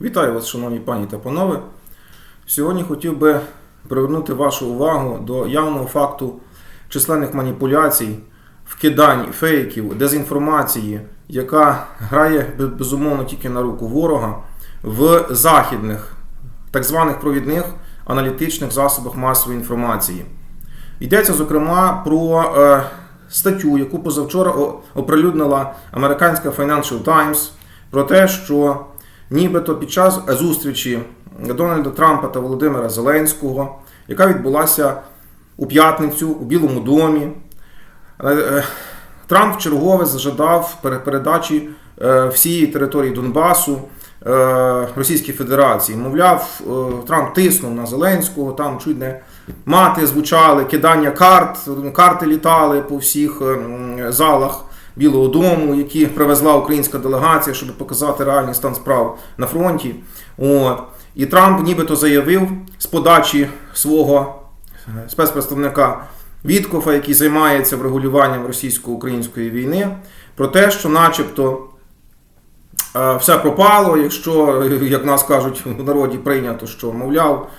Вітаю вас, шановні пані та панове. Сьогодні хотів би привернути вашу увагу до явного факту численних маніпуляцій, вкидань, фейків, дезінформації, яка грає безумовно тільки на руку ворога в західних, так званих провідних аналітичних засобах масової інформації. Йдеться, зокрема, про е, статтю, яку позавчора оприлюднила американська Financial Times, про те, що нібито під час зустрічі Дональда Трампа та Володимира Зеленського, яка відбулася у п'ятницю у Білому домі, е, Трамп вчергове зажадав пере- передачі е, всієї території Донбасу е, Російській Федерації. Мовляв, Трамп тиснув на Зеленського, там чуть не мати звучали, кидання карт, карти літали по всіх е, залах Білого Дому, які привезла українська делегація, щоб показати реальний стан справ на фронті. От. І Трамп нібито заявив з подачі свого е, спецпредставника Віткофа, який займається врегулюванням російсько-української війни, про те, що начебто е, все пропало, якщо, як нас кажуть в народі, прийнято, що, мовляв,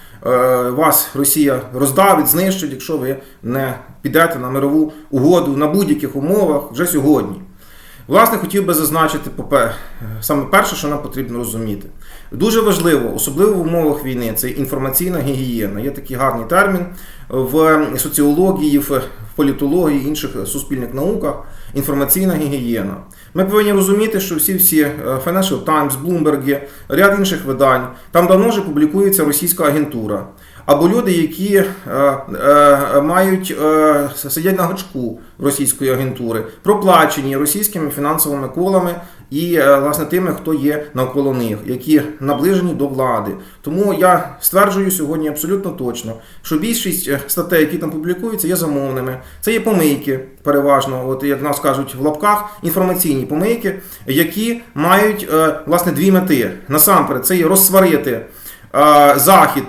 вас Росія роздавить, знищить, якщо ви не підете на мирову угоду на будь-яких умовах вже сьогодні. Власне, хотів би зазначити попе- саме перше, що нам потрібно розуміти. Дуже важливо, особливо в умовах війни, це інформаційна гігієна. Є такий гарний термін в соціології, в політології, інших суспільних науках. Інформаційна гігієна. Ми повинні розуміти, що всі всі е, Financial Times, Bloomberg, ряд інших видань, там давно вже публікується російська агентура. Або люди, які е, е, мають е, сидять на гачку російської агентури, проплачені російськими фінансовими колами і власне тими, хто є навколо них, які наближені до влади. Тому я стверджую сьогодні абсолютно точно, що більшість статей, які там публікуються, є замовними. Це є помийки, переважно, от як нас кажуть в лапках, інформаційні помийки, які мають власне дві мети. Насамперед, це є розсварити захід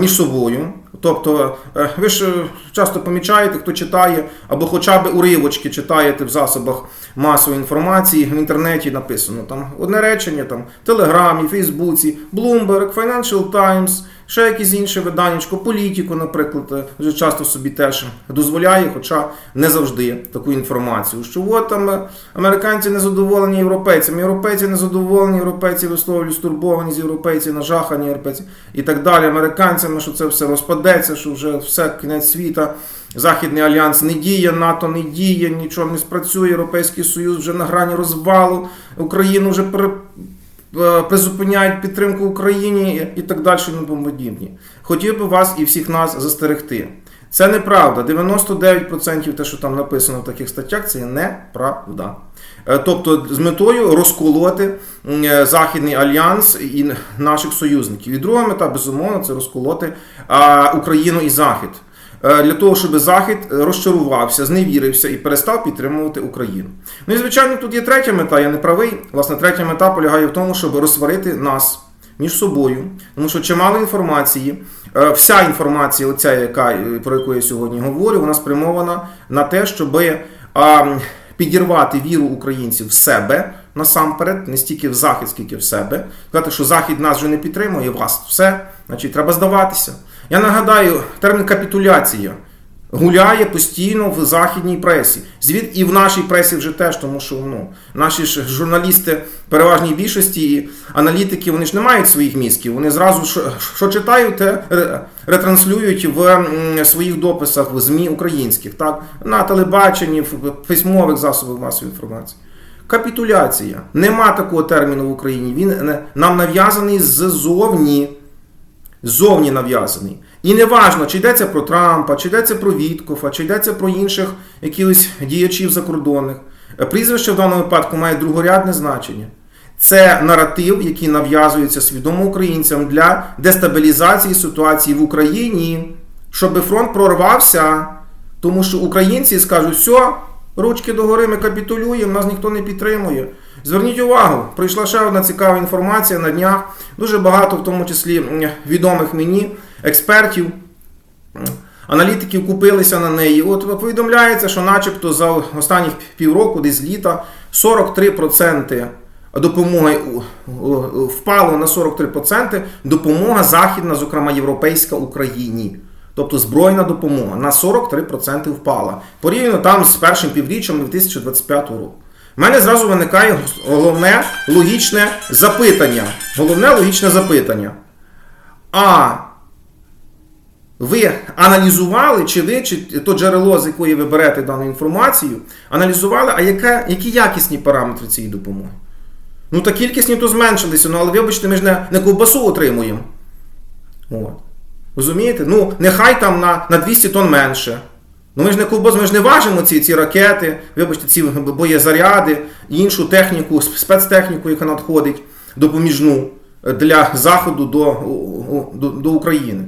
між собою. Тобто, е, ви ж е, часто помічаєте, хто читає, або хоча б уривочки читаєте в засобах масової інформації, в інтернеті написано там одне речення, там Телеграмі, Фейсбуці, Bloomberg, Financial Times, ще якісь інші виданнячко, політику, наприклад, е, вже часто собі теж дозволяє, хоча не завжди таку інформацію. Що от там е, американці не задоволені європейцями, європейці не задоволені, європейці висловлюють стурбованість, європейці нажахані, європейці і так далі. Американцями, що це все розпадеться, що вже все кінець світа. Західний альянс не діє, НАТО не діє, нічого не спрацює. Європейський Союз вже на грані розвалу, Україну вже призупиняють підтримку Україні і так далі. тому подібні. Хотів би вас і всіх нас застерегти. Це неправда. 99% те, що там написано в таких статтях, це неправда. Е, Тобто з метою розколоти е, Західний альянс і наших союзників. І друга мета, безумовно, це розколоти Україну і Захід. Е, Для того, щоб Захід розчарувався, зневірився і перестав підтримувати Україну. Ну і звичайно, тут є третя мета, я не правий. Власне, третя мета полягає в тому, щоб розсварити нас між собою, тому що чимало інформації, е, вся інформація, оця, яка, е, про яку я сьогодні говорю, вона спрямована на те, щоб підірвати віру українців в себе насамперед, не стільки в захід, скільки в себе. Сказати, що захід нас вже не підтримує, вас все, значить, треба здаватися. Я нагадаю, термін капітуляція гуляє постійно в західній пресі. Звід і в нашій пресі вже теж, тому що ну, наші ж журналісти, переважній більшості і аналітики, вони ж не мають своїх мізків. Вони зразу що, читають, те ретранслюють в своїх дописах в ЗМІ українських, так, на телебаченні, в письмових засобах масової інформації. Капітуляція. Нема такого терміну в Україні. Він нам нав'язаний ззовні ззовні нав'язаний. І не важно, чи йдеться про Трампа, чи йдеться про Віткофа, чи йдеться про інших якихось діячів закордонних. Е, Прізвище в даному випадку має другорядне значення. Це наратив, який нав'язується свідомо українцям для дестабілізації ситуації в Україні, щоб фронт прорвався, тому що українці скажуть, все, ручки догори, ми капітулюємо, нас ніхто не підтримує. Зверніть увагу, прийшла ще одна цікава інформація на днях. Дуже багато, в тому числі відомих мені експертів, аналітиків купилися на неї. От повідомляється, що начебто за останні півроку, десь літа, 43% допомоги впало на 43% допомога західна, зокрема європейська Україні. Тобто збройна допомога на 43% впала. Порівняно там з першим півріччям 2025 року. У мене зразу виникає головне логічне запитання. Головне логічне запитання. А ви аналізували, чи ви, чи то джерело, з якої ви берете дану інформацію, аналізували, а яка, які якісні параметри цієї допомоги? Ну, та кількісні то зменшилися, ну але вибачте, ми ж не, не ковбасу отримуємо. От. Розумієте? Ну, нехай там на, на 200 тонн менше. Ну ми ж не ковбас, ми ж не важимо ці, ці ракети, вибачте, ці боєзаряди, іншу техніку, спецтехніку, яка надходить допоміжну для заходу до, до, до України.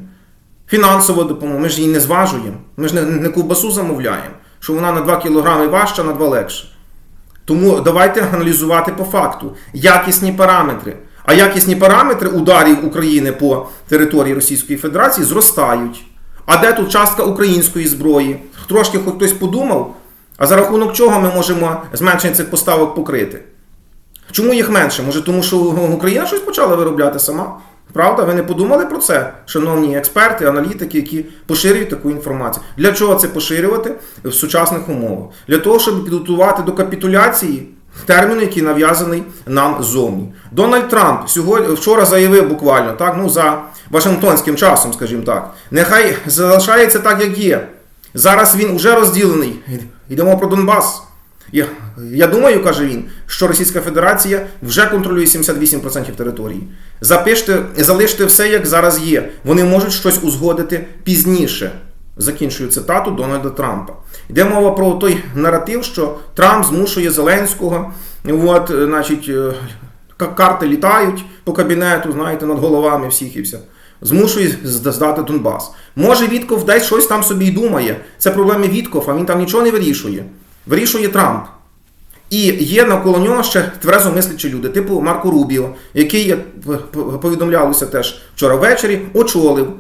Фінансова допомога, ми ж її не зважуємо. Ми ж не, не ковбасу замовляємо, що вона на 2 кг важча, на 2 легше. Тому давайте аналізувати по факту якісні параметри. А якісні параметри ударів України по території Російської Федерації зростають. А де тут частка української зброї? Трошки хоч хтось подумав, а за рахунок чого ми можемо зменшення цих поставок покрити? Чому їх менше? Може, тому що Україна щось почала виробляти сама? Правда? Ви не подумали про це, шановні експерти, аналітики, які поширюють таку інформацію. Для чого це поширювати в сучасних умовах? Для того, щоб підготувати до капітуляції терміну, який нав'язаний нам ззовні. Дональд Трамп сьогодні вчора заявив буквально так, ну за Вашингтонським часом, скажімо так, нехай залишається так, як є. Зараз він вже розділений. Йдемо про Донбас. Я, я думаю, каже він, що Російська Федерація вже контролює 78% території. Запиште, залиште все, як зараз є. Вони можуть щось узгодити пізніше. Закінчую цитату Дональда Трампа. Йде мова про той наратив, що Трамп змушує Зеленського, от, значить, е, карти літають по кабінету, знаєте, над головами всіх і все. Змушує здати Донбас. Може, Вітков десь щось там собі й думає. Це проблеми Вітков, а він там нічого не вирішує. Вирішує Трамп. І є навколо нього ще тверезо мислячі люди, типу Марко Рубіо, який, як повідомлялося теж вчора ввечері, очолив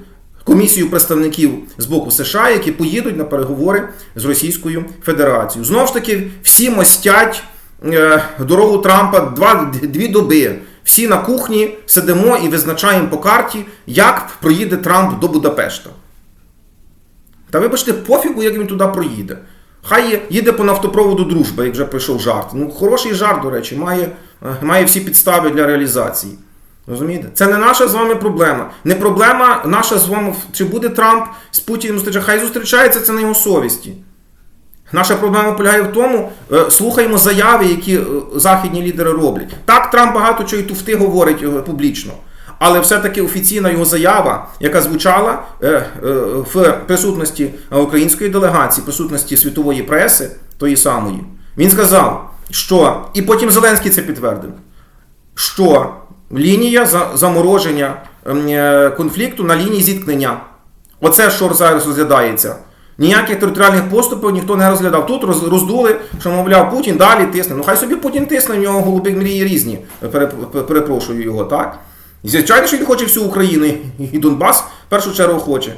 комісію представників з боку США, які поїдуть на переговори з Російською Федерацією. Знову ж таки, всі мостять е, дорогу Трампа два, дві доби. Всі на кухні сидимо і визначаємо по карті, як проїде Трамп до Будапешта. Та вибачте, пофігу, як він туди проїде. Хай їде по нафтопроводу дружби, як вже прийшов жарт. Ну, хороший жарт, до речі, має, е, має всі підстави для реалізації. Розумієте? Це не наша з вами проблема. Не проблема наша з вами, чи буде Трамп з Путіним зустрічати. Хай зустрічається, це на його совісті. Наша проблема полягає в тому, е, слухаємо заяви, які е, західні лідери роблять. Так, Трамп багато чого і туфти говорить е, публічно. Але все-таки офіційна його заява, яка звучала в присутності української делегації, присутності світової преси, тої самої, він сказав, що і потім Зеленський це підтвердив, що лінія за- замороження конфлікту на лінії зіткнення. Оце, що зараз розглядається. Ніяких територіальних поступів ніхто не розглядав. Тут роздули, що, мовляв, Путін далі тисне. Ну хай собі Путін тисне, в нього голубі мрії різні. Пере- пере- Перепрошую його, так? І звичайно, що він хоче всю Україну і Донбас в першу чергу хоче.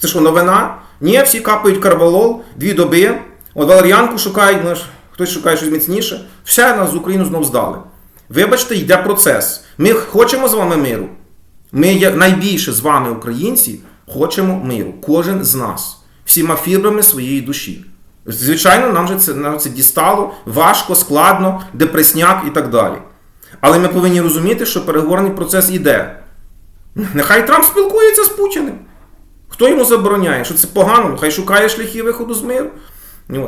Це що, новина? Ні, всі капають карвалол, дві доби. От валеріанку шукають, ну, хтось шукає щось міцніше. Все нас з Україну знов здали. Вибачте, йде процес. Ми хочемо з вами миру. Ми є найбільше з вами, українці, хочемо миру. Кожен з нас. Всіма фібрами своєї душі. Звичайно, нам же це, нам це дістало важко, складно, депресняк і так далі. Але ми повинні розуміти, що переговорний процес йде. Нехай Трамп спілкується з Путіним. Хто йому забороняє? Що це погано? Ну, Хай шукає шляхи виходу з миру.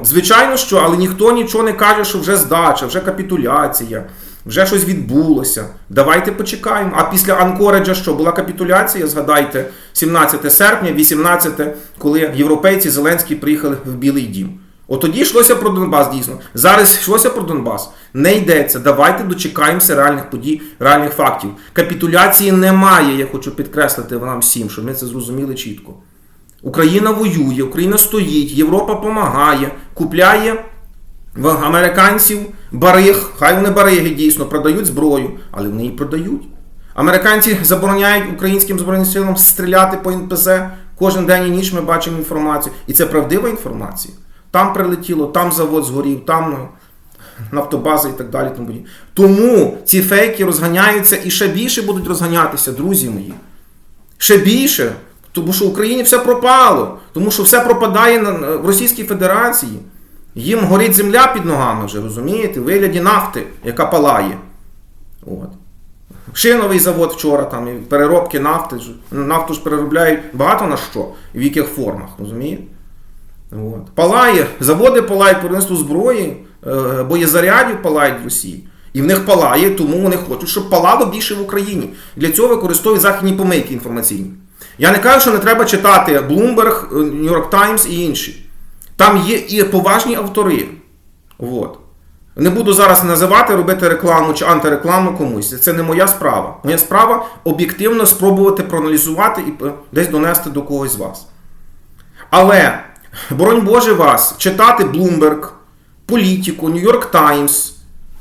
Звичайно, що, але ніхто нічого не каже, що вже здача, вже капітуляція, вже щось відбулося. Давайте почекаємо. А після Анкореджа що була капітуляція? Згадайте, 17 серпня, 18, коли європейці Зеленський приїхали в Білий Дім. От тоді йшлося про Донбас дійсно. Зараз йшлося про Донбас. Не йдеться. Давайте дочекаємося реальних подій, реальних фактів. Капітуляції немає, я хочу підкреслити вам всім, щоб ми це зрозуміли чітко. Україна воює, Україна стоїть, Європа допомагає, купляє в американців бариг, хай вони бариги дійсно продають зброю, але вони її продають. Американці забороняють українським збройним силам стріляти по НПЗ. Кожен день і ніч ми бачимо інформацію. І це правдива інформація. Там прилетіло, там завод згорів, там ну, нафтобази і так далі. Тому, ці фейки розганяються і ще більше будуть розганятися, друзі мої. Ще більше. Тому що в Україні все пропало, тому що все пропадає в Російській Федерації. Їм горить земля під ногами вже, розумієте, в вигляді нафти, яка палає. От. Шиновий завод вчора, там, і переробки нафти. Нафту ж переробляють багато на що, в яких формах, розумієте? От. Палає, заводи палають виробництво зброї, е, боєзарядів палають в Росії. І в них палає, тому вони хочуть, щоб палало більше в Україні. Для цього використовують західні помийки інформаційні. Я не кажу, що не треба читати Bloomberg, New York Times і інші. Там є і поважні автори. От. Не буду зараз називати, робити рекламу чи антирекламу комусь. Це не моя справа. Моя справа об'єктивно спробувати проаналізувати і е, десь донести до когось з вас. Але, боронь Боже вас, читати Bloomberg, Політику, York Times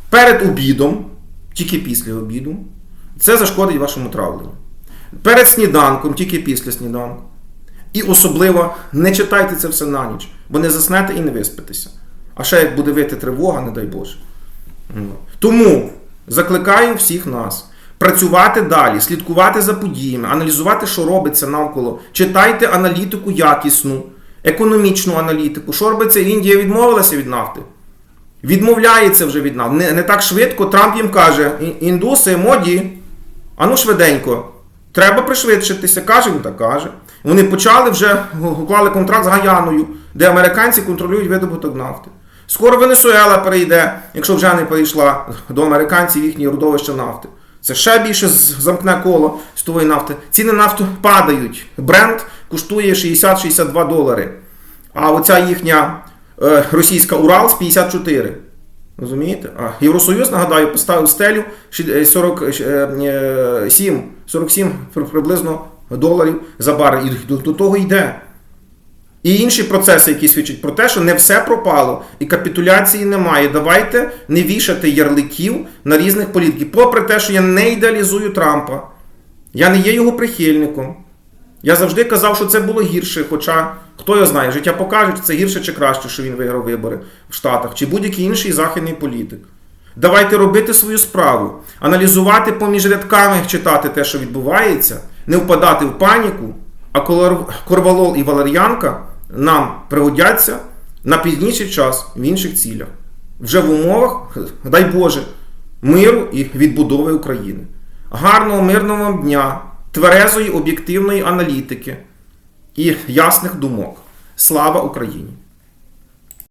перед обідом, тільки після обіду, це зашкодить вашому травленню. Перед сніданком, тільки після сніданку. І особливо не читайте це все на ніч, бо не заснете і не виспитеся. А ще як буде вити тривога, не дай Боже. Ну. Тому закликаю всіх нас працювати далі, слідкувати за подіями, аналізувати, що робиться навколо. Читайте аналітику якісну, економічну аналітику. Що робиться? Індія відмовилася від нафти. Відмовляється вже від нафти. Не, не так швидко. Трамп їм каже: індуси, моді, ану швиденько. Треба пришвидшитися, каже він так каже. Вони почали вже уклали контракт з Гаяною, де американці контролюють видобуток нафти. Скоро Венесуела перейде, якщо вже не перейшла до американців їхні родовища нафти. Це ще більше замкне коло світової нафти. Ціни нафти падають. Бренд коштує 60-62 долари. А оця їхня е, російська Урал з 54. Розумієте? А Євросоюз, нагадаю, поставив стелю ші- е, 47, 47 приблизно доларів за бар. І до того йде. І інші процеси, які свідчать про те, що не все пропало і капітуляції немає. Давайте не вішати ярликів на різних політиків. Попри те, що я не ідеалізую Трампа, я не є його прихильником. Я завжди казав, що це було гірше, хоча хто його знає, життя покаже, чи це гірше чи краще, що він виграв вибори в Штатах, чи будь-який інший західний політик. Давайте робити свою справу, аналізувати поміж рядками, читати те, що відбувається, не впадати в паніку, а корвалол і валер'янка нам пригодяться на пізніший час в інших цілях. Вже в умовах, дай Боже, миру і відбудови України. Гарного мирного вам дня, тверезої об'єктивної аналітики і ясних думок. Слава Україні!